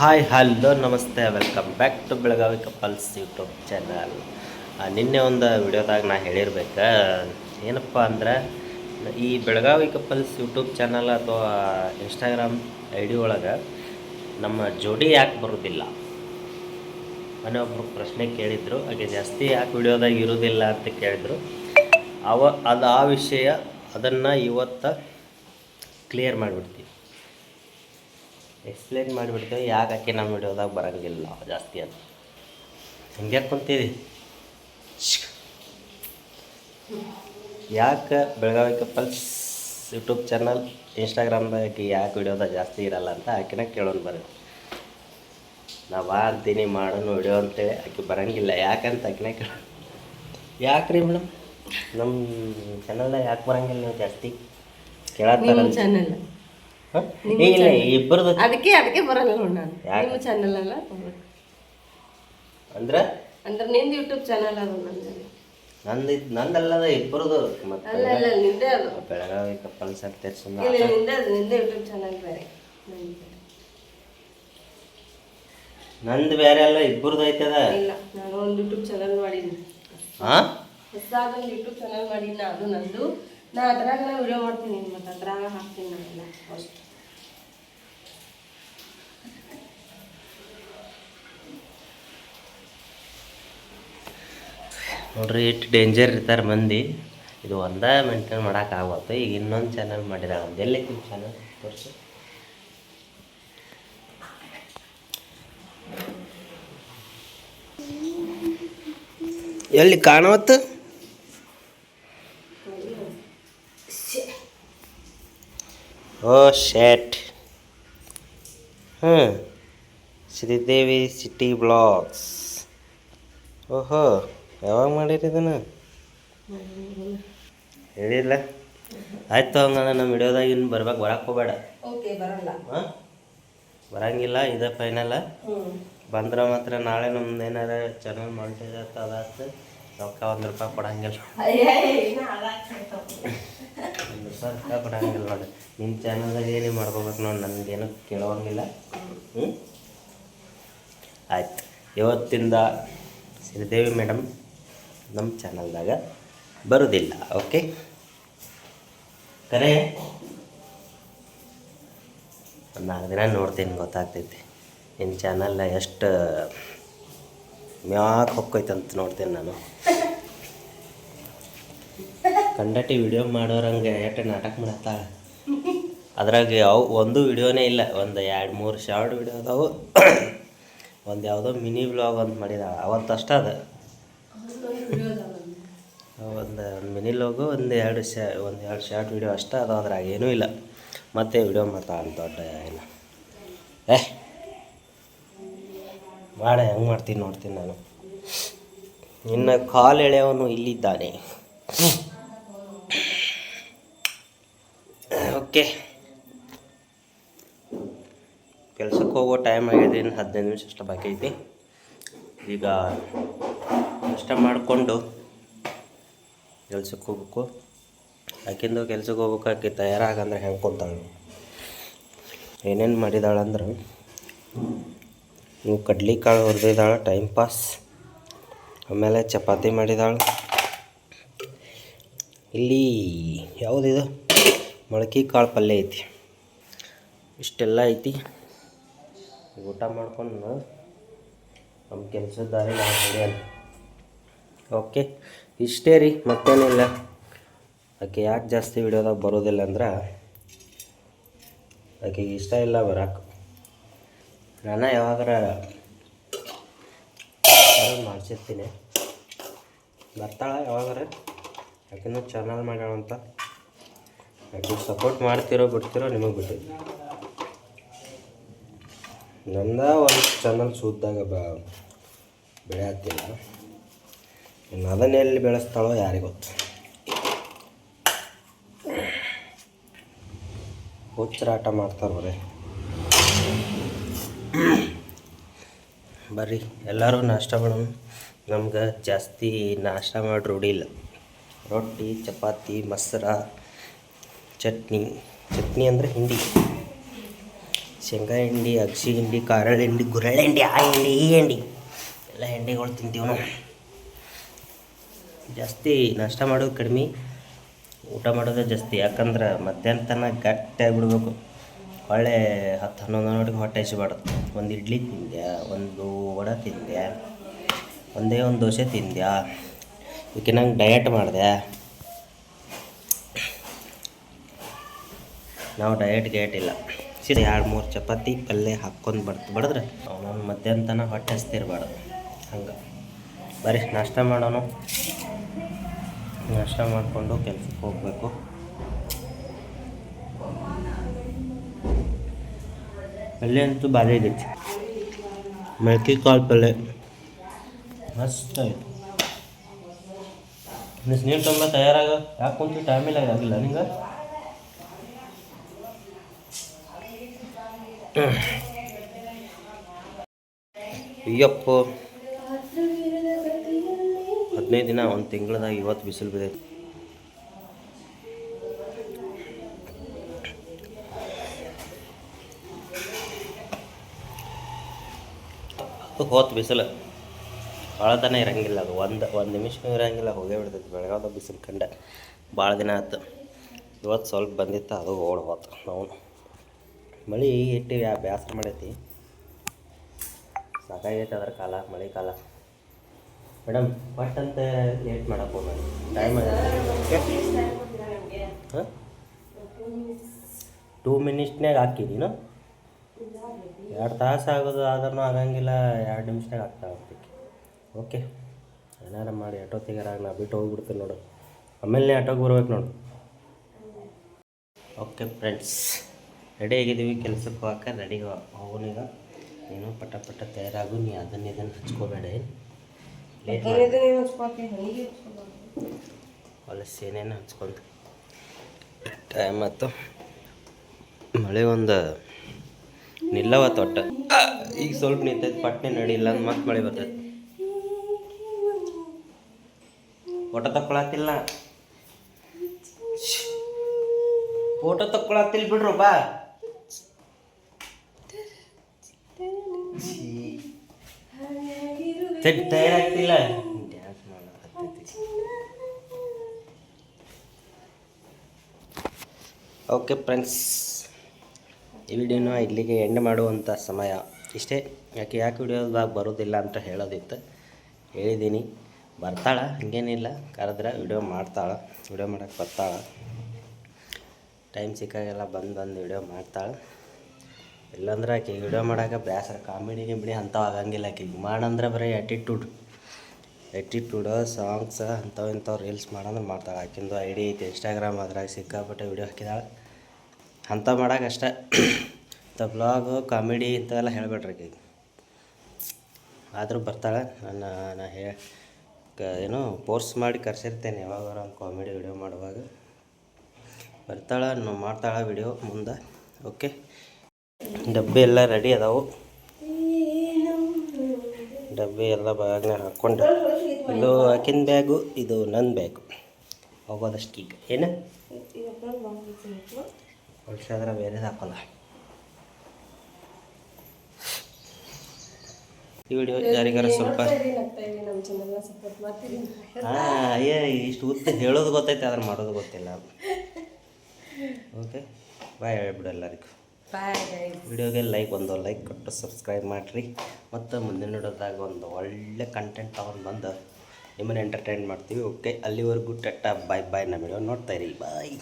Hi hello ನಮಸ್ತೆ welcome back to Belagavi couples YouTube channel ನಿನ್ನೆ ಒಂದು ವಿಡಿಯೋದಾಗ ನಾ ಹೇಳಿರ್ಬೇಕು, ಏನಪ್ಪ ಅಂದ್ರೆ, ಈ ಬೆಳಗಾವಿ ಕಪಲ್ಸ್ ಯೂಟ್ಯೂಬ್ ಚಾನಲ್ ಅಥವಾ ಇನ್ಸ್ಟಾಗ್ರಾಮ್ ಐ ಡಿ ಒಳಗೆ ನಮ್ಮ ಜೋಡಿ ಯಾಕೆ ಬರೋದಿಲ್ಲ? ಮನೆ ಒಬ್ಬರು ಪ್ರಶ್ನೆ ಕೇಳಿದರು, ಹಾಗೆ ಜಾಸ್ತಿ ಯಾಕೆ ವಿಡಿಯೋದಾಗ ಇರೋದಿಲ್ಲ ಅಂತ ಕೇಳಿದರು. ಅವ, ಅದು ಆ ವಿಷಯ ಅದನ್ನು ಇವತ್ತು ಕ್ಲಿಯರ್ ಮಾಡಿಬಿಡ್ತೀವಿ ಎಕ್ಸ್ಪ್ಲೇನ್ ಮಾಡಿಬಿಡ್ತೇವೆ ಯಾಕೆ ಆಕೆ ನಮ್ಮ ವಿಡಿಯೋದಾಗ ಬರೋಂಗಿಲ್ಲ ಜಾಸ್ತಿ ಅಂತ. ಹಿಂಗೆ ಕುಂತೀರಿ ಯಾಕೆ ಬೆಳಗಾವಿ ಕಪಲ್ಸ್ ಯೂಟ್ಯೂಬ್ ಚಾನಲ್, ಇನ್ಸ್ಟಾಗ್ರಾಮ್ದಾಗ ಯಾಕೆ ವಿಡಿಯೋದಾಗ ಜಾಸ್ತಿ ಇರಲ್ಲ ಅಂತ ಆಕೆನ ಕೇಳೋಣ ಬರ್ರಿ ನಾ ಬಾ ಅಂತೀನಿ ಮಾಡೋಣ ವಿಡಿಯೋ ಅಂತೇಳಿ ಆಕೆ ಬರೋಂಗಿಲ್ಲ. ಯಾಕಂತ ಆಕೆನ ಕೇಳ ಯಾಕೆ ರೀ ಮೇಡಮ್ ನಮ್ಮ ಚಾನಲ್ದಾಗ ಯಾಕೆ ಬರೋಂಗಿಲ್ಲ ನೀವು ಜಾಸ್ತಿ? ಕೇಳತ್ತಾರ ಚಾನಲ್. ಇಲ್ಲ ಇಬ್ಬರದು ಅದಕ್ಕೆ ಅದಕ್ಕೆ ಬರಲ್ಲ ನೋಡ್ ನಾನು. ಯಾಕೆ? ನಿಮ್ಮ ಚಾನಲ್ ಅಲ್ಲ ಅಂದ್ರೆ? ಅಂದ್ರೆ ನಿಂದು ಯೂಟ್ಯೂಬ್ ಚಾನಲ್ ಅದು ನಂದು. ನಂದು ಇದ್- ನಂದಲ್ಲದ ಇಬ್ಬರದು ಮತ್ತೆ ಅಲ್ಲ ಅಲ್ಲ ನಿಂದೇ ಅದು. ಬೆಳಗಾವಿ ಕಪ್ಪಲ್ಸ್ ಅಂತ ಇಲ್ಲ ಸುಮ್ಮನೆ ಅದು ನಿಂದೆ ಯೂಟ್ಯೂಬ್ ಚಾನಲ್ ಬೇರೆ. ನಂದು ಬೇರೆ. ನಂದು ಬೇರೆ ಅಲ್ಲ ಇಬ್ಬರದು ಐತದ? ಇಲ್ಲ ನಾನು ಒಂದು ಯೂಟ್ಯೂಬ್ ಚಾನಲ್ ಮಾಡೀನಿ ಹಾ ಹೊಸದಾದ ಒಂದು ಯೂಟ್ಯೂಬ್ ಚಾನಲ್ ಮಾಡೀನಿ ಅದು ನಂದು. ನಾ ಅದ್ರಾಗ ನಾ ವಿಡಿಯೋ ಮಾಡ್ತೀನಿ ಮತ್ತೆ ಅದ್ರಾಗ ಹಾಕ್ತೀನಿ ನಾನೆಲ್ಲ ಅಷ್ಟು ನೋಡ್ರಿ ಇಟ್ಟು ಡೇಂಜರ್ ಇರ್ತಾರೆ ಮಂದಿ. ಇದು ಒಂದೇ ಮೇಂಟೈನ್ ಆಗುತ್ತೆ ಈಗ ಇನ್ನೊಂದು ಚಾನಲ್ ಮಾಡಿದ ಒಂದು ಎಲ್ಲೈತಿ ಚಾನಲ್ ತೋರಿಸಿ. ಎಲ್ಲಿ ಕಾಣವತ್ತು? ಓ ಶೇಟ್ ಹಾಂ ಶ್ರೀದೇವಿ ಸಿಟಿ ಬ್ಲಾಗ್ಸ್ ಓಹೋ ಯಾವಾಗ ಮಾಡಿರಿ ಇದನ್ನು? ಹೇಳಿಲ್ಲ. ಆಯ್ತು ಹಂಗಣ್ಣ ನಮ್ಮ ವಿಡಿಯೋದಾಗ ಇನ್ನು ಬರ್ಬೇಕು ಬರಕ್ಕೆ ಹೋಗಬೇಡ. ಓಕೆ ಬರಲ್ಲ. ಹಾಂ? ಬರಂಗಿಲ್ಲ ಇದೆ ಫೈನಲ್ ಬಂದ್ರೆ ಮಾತ್ರ ನಾಳೆ ನಮ್ದು ಏನಾರ ಚಾನಲ್ ಆಯ್ತು ಅದಾಯ್ತು ರೊಕ್ಕ ಒಂದು ರೂಪಾಯಿ ಕೊಡಂಗಿಲ್ಲ. ಒಂದು ರೂಪಾಯಿ ರೊಕ್ಕ ಕೊಡಂಗಿಲ್ಲ ನೋಡಿ. ನಿಮ್ಮ ಚಾನಲ್ದಾಗ ಏನೇ ಮಾಡ್ಕೋಬೇಕು ನೋಡಿ ನನಗೇನು ಕೇಳೋಂಗಿಲ್ಲ. ಆಯ್ತು. ಇವತ್ತಿಂದ ಶ್ರೀದೇವಿ ಮೇಡಮ್ ನಮ್ಮ ಚಾನಲ್ದಾಗ ಬರೋದಿಲ್ಲ ಓಕೆ ಕರೆ? ನಾಲ್ಕು ದಿನ ನೋಡ್ತೀನಿ, ಗೊತ್ತಾಗ್ತೈತಿ. ನಿಮ್ಮ ಚಾನಲ್ ಎಷ್ಟು ಮ್ಯಾಕ್ ಹೊಕ್ಕೈತಂತ ನೋಡ್ತೇನೆ ನಾನು. ಕಂಡಟಿ ವಿಡಿಯೋ ಮಾಡೋರಂಗೆ ಎಷ್ಟು ನಾಟಕ ಮಾಡತ್ತಾಳೆ. ಅದ್ರಾಗ ಯಾವ ಒಂದು ವಿಡಿಯೋನೇ ಇಲ್ಲ, ಒಂದು ಎರಡು ಮೂರು ಶಾರ್ಟ್ ವಿಡಿಯೋ ಅದಾವು. ಒಂದು ಯಾವುದೋ ಮಿನಿ ಬ್ಲಾಗ್ ಅಂತ ಮಾಡಿದಾಳೆ. ಅವತ್ತಷ್ಟ ಅದ. ಒಂದು ಮಿನಿ ಲೋಗು ಒಂದು ಎರಡು ಶ, ಒಂದು ಎರಡು ಶಾರ್ಟ್ ವಿಡಿಯೋ ಅಷ್ಟೇ ಅದು ಅದ್ರಾಗ ಏನೂ ಇಲ್ಲ. ಮತ್ತೆ ವಿಡಿಯೋ ಮಾಡ್ತಾಳೆ ದೊಡ್ಡ ಇಲ್ಲ ಏ! ಮಾಡ ಹೆಂಗೆ ಮಾಡ್ತೀನಿ ನೋಡ್ತೀನಿ ನಾನು. ನಿನ್ನ ಕಾಲು ಎಳೆಯವನು ಇಲ್ಲಿದ್ದಾನೆ. ಓಕೆ. ಕೆಲ್ಸಕ್ಕೆ ಹೋಗೋ ಟೈಮ್ ಆಗಿದೆ, ಇನ್ನು ಹದಿನೈದು ನಿಮಿಷ ಅಷ್ಟು ಬಾಕಿ ಐತಿ. ಈಗ ನಾಷ್ಟ ಮಾಡಿಕೊಂಡು ಕೆಲ್ಸಕ್ಕೆ ಹೋಗ್ಬೇಕು. ಆಕಿಂದು ಕೆಲ್ಸಕ್ಕೆ ಹೋಗ್ಬೇಕು, ಆಕೆ ತಯಾರಾಗಂದ್ರೆ ಹೆಂಗೆ ಕೊಡ್ತಾಳೆ ಏನೇನು ಮಾಡಿದಾಳಂದ್ರೆ? ನೀವು ಕಡ್ಲಿಕಾಳು ಹುರಿದಿದ್ದಾಳೆ ಟೈಮ್ ಪಾಸ್ ಆಮೇಲೆ ಚಪಾತಿ ಮಾಡಿದಾಳು ಇಲ್ಲಿ ಯಾವುದಿದು? ಮೊಳಕೆ ಕಾಳು ಪಲ್ಯ ಐತಿ. ಇಷ್ಟೆಲ್ಲ ಐತಿ. ಊಟ ಮಾಡ್ಕೊಂಡು ನಮ್ಮ ಕೆಲಸದಾರಿ ನಾವು ಹೊಡೆಯೋಣ ಓಕೆ ಇಷ್ಟೇ ರೀ, ಮತ್ತೇನಿಲ್ಲ. ಆಕೆ ಯಾಕೆ ಜಾಸ್ತಿ ವಿಡಿಯೋದಾಗ ಬರೋದಿಲ್ಲ ಅಂದ್ರೆ, ಆಕೆಗೆ ಇಷ್ಟ ಇಲ್ಲ ಬರಕ್ಕೆ ನಾನು ಯಾವಾಗಾರ ಮಾಡಿಸಿರ್ತೀನಿ. ಬರ್ತಾಳೆ ಯಾವಾಗಾರ? ಯಾಕಂದ್ರೆ ಚಾನಲ್ ಮಾಡ್ಯಾಳಂತ ಯಾಕೆ ಸಪೋರ್ಟ್ ಮಾಡ್ತಿರೋ, ಬಿಡ್ತಿರೋ ನಿಮಗೆ ಬಿಟ್ಟು ನನ್ನ ಒಂದು ಚಾನಲ್ ಸೂದ್ದಾಗ ಬ ಬೆಳೆಯತ್ತಿಲ್ಲ ಇನ್ನು ಅದನ್ನ ಎಲ್ಲಿ ಬೆಳೆಸ್ತಾಳೋ ಯಾರಿಗೆ ಗೊತ್ತು. ಹುಚ್ಚರಾಟ ಮಾಡ್ತಾರೆ ಬರೀ. ಬರ್ರಿ, ಎಲ್ಲರೂ ನಾಷ್ಟ ಮಾಡೋಣ. ನಮ್ಗೆ ಜಾಸ್ತಿ ನಾಷ್ಟ ಮಾಡಿ ರೂಢಿ ರೊಟ್ಟಿ, ಚಪಾತಿ, ಮೊಸರ, ಚಟ್ನಿ. ಚಟ್ನಿ ಅಂದರೆ ಹಿಂಡಿ. ಶೇಂಗಾ ಹಿಂಡಿ ಅಗ್ಸಿ ಹಿಂಡಿ ಕಾರಳ ಹಿಂಡಿ ಗುರಳ ಹಿಂಡಿ, ಆ ಹಿಂಡಿ, ಈ ಹಿಂಡಿ. ಎಲ್ಲ ಹಿಂಡಿಗಳು ತಿಂತೀವಿ ನಾವು. ಜಾಸ್ತಿ ನಾಷ್ಟ ಮಾಡೋದು ಕಡಿಮೆ, ಊಟ ಮಾಡೋದೇ ಜಾಸ್ತಿ. ಯಾಕಂದ್ರೆ ಮಧ್ಯಾಹ್ನ ತನಕ ಗಟ್ಟಿಯಾಗಿ ಬಿಡ್ಬೇಕು. ಹೊಳ್ಳೆ ಹತ್ತು ಹನ್ನೊಂದು ನೋಡಿಗೆ ಹೊಟ್ಟೆ ಹಸಿಬಾರ್ದು ಒಂದು ಇಡ್ಲಿ ತಿಂದ್ಯಾ, ಒಂದು ವಡೆ ತಿಂದ್ಯಾ, ಒಂದೇ ಒಂದು ದೋಸೆ ತಿಂದ್ಯಾ? ಇದಕ್ಕೆ ನಂಗೆ ಡಯಟ್ ಮಾಡಿದೆ. ನಾವು ಡಯಟ್ ಗೇಟ್ ಇಲ್ಲ. ಸೀದಾ ಎರಡು ಮೂರು ಚಪಾತಿ, ಪಲ್ಯ ಹಾಕ್ಕೊಂಡು ಬಡ್ತು ಬಡಿದ್ರೆ ಅವನೊಂದು ಮಧ್ಯಾಹ್ನ ತನಕ ಹೊಟ್ಟೆ ಹಚ್ತಿರ್ಬಾರ್ದು ಹಂಗೆ. ಬರೀ ನಾಷ್ಟ ಮಾಡೋನು. ನಾಷ್ಟ ಮಾಡಿಕೊಂಡು ಕೆಲಸಕ್ಕೆ ಹೋಗಬೇಕು. ಪಲ್ಯ ಅಂತೂ ಭಾರಿ ಆಗೈತಿ. ಮೊಳಕೆ ಕಾಳು ಪಲ್ಯ. ಮಸ್ತ್ ಆಯ್ತು. ಮಿಸ್ ನೀರು ತುಂಬ ತಯಾರಾಗ ಯಾಕೆ ಕುಂತು ಟೈಮಿಲ್ಲ ಆಗಿಲ್ಲ ನಿಂಗೆ? ಅಯ್ಯಪ್ಪ. ಹದಿನೈದು ದಿನ, ಒಂದು ತಿಂಗಳದಾಗ ಇವತ್ತು ಬಿಸಿಲು ಬಿದ್ದೈತಿ. ಹೋತ್ ಬಿಸಿಲು. ಭಾಳ ದಿನ ಇರಂಗಿಲ್ಲ ಅದು. ಒಂದು ಒಂದು ನಿಮಿಷನೂ ಇರಂಗಿಲ್ಲ. ಹೋಗೇ ಬಿಡ್ತೈತಿ. ಬೆಳಗಾವ್ದ ಬಿಸಿಲು ಕಂಡ. ಭಾಳ ದಿನ ಆಯ್ತು ಇವತ್ತು ಸ್ವಲ್ಪ ಬಂದಿತ್ತು. ಅದು ಓಡ್ ಹೋತು. ನಾವು ಮಳೆ ಇಟ್ಟು ಯಾ ಬೇಸರ ಮಾಡೈತಿ. ಸಾಕಾಗೈತೆ ಅದ್ರ ಕಾಲ, ಮಳೆ ಕಾಲ. ಮೇಡಮ್ ಬಟ್ ಅಂತ ಲೇಟ್ ಮಾಡಕ್ಕೆ ಹೋಗ್ಬೇಡಿ. ಟೈಮ್ ಟೂ ಮಿನಿಟ್ಸ್ನಾಗ ಹಾಕಿದ್ದೀನೋ ಎರಡು ತಾಸು ಆಗೋದು ಆದ್ರೂ ಆಗಂಗಿಲ್ಲ ಎರಡು ನಿಮಿಷದಾಗ ಆಗ್ತಾ ಹೋಗ್ತಿಕ್ಕೆ ಓಕೆ ಏನಾರ ಮಾಡಿ ಆಟೋತಿಗಾರ ನಾ ಬಿಟ್ಟು ಹೋಗ್ಬಿಡ್ತೀನಿ ನೋಡು. ಆಮೇಲೆ ಆಟೋಗೆ ಬರ್ಬೇಕು ನೋಡು. ಓಕೆ ಫ್ರೆಂಡ್ಸ್ ರೆಡಿ ಆಗಿದ್ದೀವಿ ಕೆಲಸಕ್ಕೆ ಹೋಗಕ್ಕೆ ರೆಡಿ ಹೋಗೋನೀಗ ನೀನು ಪಟ ಪಟ ತಯಾರಾಗು ನೀ ಅದನ್ನ ಇದನ್ನು ಹಚ್ಕೋಬೇಡ ಹೊಲಸು ಏನೇನು ಹಚ್ಕೊಂಡು. ಟೈಮ್ ಆಯ್ತು. ಮಳೆ ಒಂದು ನಿಲ್ಲವ ತೊಟ್ಟ. ಈಗ ಸ್ವಲ್ಪ ನಿಂತೈತೆ, ಪಟ್ನೆ ನಡಿಲ್ಲ ಅಂದ್ರೆ ಮತ್ತೆ ಮಳೆ ಬರ್ತೈತೆ. ಫೋಟೋ ತಕ್ಕೊಳತ್ತಿಲ್ಲ. ಫೋಟೋ ತಕ್ಕೊಳತ್ತಿಲ್ಲ ಬಿಡ್ರು, ಬಾ. ತಯಾರಾಗ್ತಿಲ್ಲ ಓಕೆ, ಫ್ರೆಂಡ್ಸ್. ಈ ವಿಡಿಯೋನ ಇಲ್ಲಿಗೆ ಎಂಡ್ ಮಾಡುವಂಥ ಸಮಯ. ಇಷ್ಟೇ, ಯಾಕೆ ಯಾಕೆ ವಿಡಿಯೋದಾಗ ಬರೋದಿಲ್ಲ ಅಂತ ಹೇಳೋದಿತ್ತು. ಹೇಳಿದ್ದೀನಿ ಬರ್ತಾಳೆ, ಹಂಗೇನಿಲ್ಲ. ಕರೆದ್ರೆ ವಿಡಿಯೋ ಮಾಡ್ತಾಳೆ. ವಿಡಿಯೋ ಮಾಡೋಕ್ಕೆ ಬರ್ತಾಳೆ. ಟೈಮ್ ಸಿಕ್ಕಾಗೆಲ್ಲ ಬಂದು ಬಂದು ವಿಡಿಯೋ ಮಾಡ್ತಾಳೆ. ಇಲ್ಲಾಂದ್ರೆ ಆಕೆ ವಿಡಿಯೋ ಮಾಡೋಕೆ ಬೇಸರ ಕಾಮಿಡಿ ಗಿಮಿಡಿ ಅಂಥವು ಆಗಂಗಿಲ್ಲ ಆಕೆ. ಮಾಡಂದ್ರೆ ಬರೀ ಆ್ಯಟಿಟ್ಯೂಡ್ ಆ್ಯಟಿಟ್ಯೂಡ್ ಸಾಂಗ್ಸ್ ಅಂಥವು ಇಂಥವು ರೀಲ್ಸ್ ಮಾಡಂದ್ರೆ ಮಾಡ್ತಾಳೆ. ಆಕಿಂದು ಐ ಡಿ ಐತೆ ಇನ್ಸ್ಟಾಗ್ರಾಮ್ ಅದ್ರಾಗ ಸಿಕ್ಕಾಪಟ್ಟೆ ವಿಡಿಯೋ ಹಾಕಿದಾಳೆ. ಅಂಥ ಮಾಡಕ್ಕೆ ಅಷ್ಟೇ. ಇಂಥ ಬ್ಲಾಗು, ಕಾಮಿಡಿ ಇಂಥವೆಲ್ಲ ಹೇಳ್ಬೇಡ್ರಿ ಈಗ ಆದರೂ ಬರ್ತಾಳೆ. ನನ್ನ ನಾನು ಹೇ, ಕ, ಏನು ಫೋರ್ಸ್ ಮಾಡಿ ಕರ್ಸಿರ್ತೇನೆ ಯಾವಾಗಾರ ಒಂದು ಕಾಮಿಡಿ ವಿಡಿಯೋ ಮಾಡುವಾಗ. ಬರ್ತಾಳೆ ನಾವು ಮಾಡ್ತಾಳೆ ವಿಡಿಯೋ ಮುಂದೆ. ಓಕೆ? ಡಬ್ಬಿ ಎಲ್ಲ ರೆಡಿ ಅದಾವು. ಡಬ್ಬಿ ಎಲ್ಲ ಬ್ಯಾಗ್ನಾಗ ಹಾಕ್ಕೊಂಡು. ಇದು ಆಕಿನ ಬ್ಯಾಗು, ಇದು ನನ್ನ ಬ್ಯಾಗು. ಹೋಗೋದಷ್ಟು ಈಗ ಏನು? ಹೊಲ್ಸಾದ್ರೆ ಬೇರೆದು ಹಾಕೋಲ್ಲ ಈ ವಿಡಿಯೋ ಯಾರಿಗಾರ ಸ್ವಲ್ಪ ಅಯ್ಯ ಇಷ್ಟು ಉದ್ದ ಹೇಳೋದು ಗೊತ್ತೈತೆ ಆದ್ರೆ ಮಾಡೋದು ಗೊತ್ತಿಲ್ಲ ಓಕೆ ಬಾಯ್ ಹೇಳ್ಬಿಡು ಎಲ್ಲರಿಗೂ ವಿಡಿಯೋಗೆ ಲೈಕ್ ಒಂದು ಲೈಕ್ ಕೊಟ್ಟು ಸಬ್ಸ್ಕ್ರೈಬ್ ಮಾಡಿರಿ. ಮತ್ತು ಮುಂದಿನ ನೋಡೋದಾಗ ಒಂದು ಒಳ್ಳೆ ಕಂಟೆಂಟ್ ತೊಗೊಂಡು ಬಂದು ನಿಮ್ಮನ್ನು ಎಂಟರ್ಟೈನ್ ಮಾಡ್ತೀವಿ. ಓಕೆ ಅಲ್ಲಿವರೆಗೂ ಟೆಟ್ಟ ಬಾಯ್ ಬಾಯ್ ನಮ್ಮ ವಿಡಿಯೋ ನೋಡ್ತಾಯಿರಿ ಇರಿ. ಬಾಯ್